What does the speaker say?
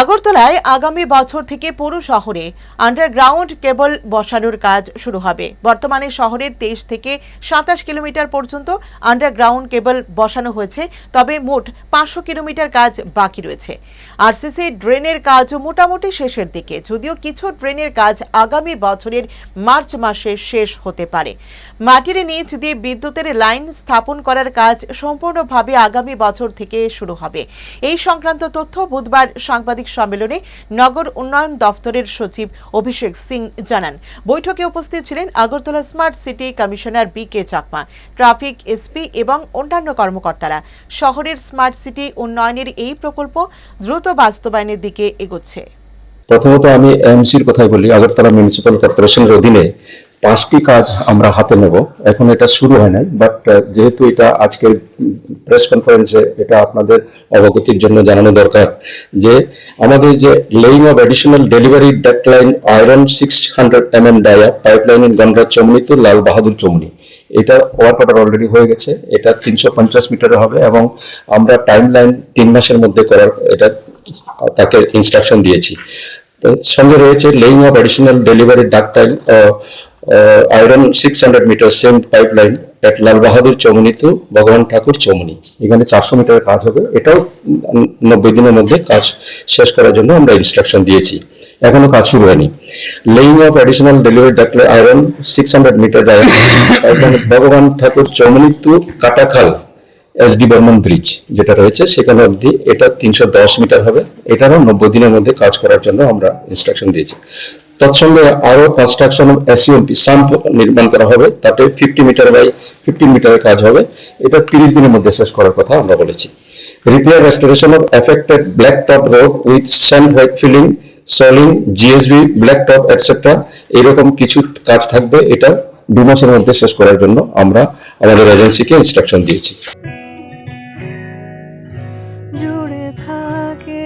আগরতলায় আগামী বছর থেকে পুরো শহরে আন্ডারগ্রাউন্ড কেবল বসানোর কাজ শুরু হবে। বর্তমানে শহরের তেইশ থেকে সাতাশ কিলোমিটার পর্যন্ত আন্ডারগ্রাউন্ড কেবল বসানো হয়েছে, তবে মোট পাঁচশো কিলোমিটার কাজ বাকি রয়েছে। আরসিসি ড্রেনের কাজও মোটামুটি শেষের দিকে, যদিও কিছু ড্রেনের কাজ আগামী বছরের মার্চ মাসে শেষ হতে পারে। মাটির নিচ দিয়ে বিদ্যুতের লাইন স্থাপন করার কাজ সম্পূর্ণভাবে আগামী বছর থেকে শুরু হবে। এই সংক্রান্ত তথ্য বুধবার সাংবাদিক সম্মেলনে নগর উন্নয়ন দফতরের সচিব অভিষেক সিং জানান। বৈঠকে উপস্থিত ছিলেন Agartala smart city commissioner B K Chakma, traffic SP এবং অন্যান্য কর্মকর্তারা। শহরের স্মার্ট সিটি উন্নয়নের এই প্রকল্প দ্রুত বাস্তবায়নের দিকে এগোচ্ছে। প্রথমত আমি এমসির কথাই বলি, আগরতলা মিউনিসিপ্যাল কর্পোরেশনের অধীনে পাঁচটি কাজ আমরা হাতে নেব। এখন এটা শুরু হয় নাই, বাট যেহেতু এটা আজকের প্রেস কনফারেন্সে এটা আপনাদের অবগতির জন্য জানানো দরকার যে আমাদের যে লেইং অফ অ্যাডিশনাল ডেলিভারি ডেট line iron six hundred M M dia pipeline in Gondar Chowmuhani তো লাল বাহাদুর চমনি। এটা ওয়ার্ক অলরেডি হয়ে গেছে, এটা তিনশো পঞ্চাশ মিটারে হবে এবং আমরা টাইম লাইন তিন মাসের মধ্যে করার, এটা তাকে ইনস্ট্রাকশন দিয়েছি। সঙ্গে রয়েছে laying of additional delivery ductile iron six hundred metre same pipe line at Lal Bahadur Chowmuhani to Bhagaban Thakur Chowmuhani এখানে চারশো মিটারের কাজ হবে। এটাও নব্বই দিনের মধ্যে কাজ শেষ করার জন্য আমরা ইনস্ট্রাকশন দিয়েছি। এখনও কাজ শুরু হয়নি। Laying of additional delivery ductile iron six hundred metre এখানে Bhagaban Thakur Chowmuhani to Katakhal S D Barman bridge যেটা রয়েছে, সেখানে অবধি এটা তিনশো দশ মিটার হবে। এটারও নব্বই দিনের মধ্যে কাজ করার জন্য আমরা ইনস্ট্রাকশন দিয়েছি। তৎসঙ্গে আরও কনস্ট্রাকশন অফ এসইউপি সাম্প নির্মাণ করা হবে। তাতে ফিফটি মিটার বাই ফিফটিন মিটারের কাজ হবে। এটা তিরিশ দিনের মধ্যে শেষ করার কথা আমরা বলেছি। Repair restoration of affected black top road with sand white filling soling GSB black top etcetera এরকম কিছু কাজ থাকবে। এটা দু মাসের মধ্যে শেষ করার জন্য আমরা আমাদের এজেন্সিকে ইনস্ট্রাকশন দিয়েছি। জুড়ে থাকে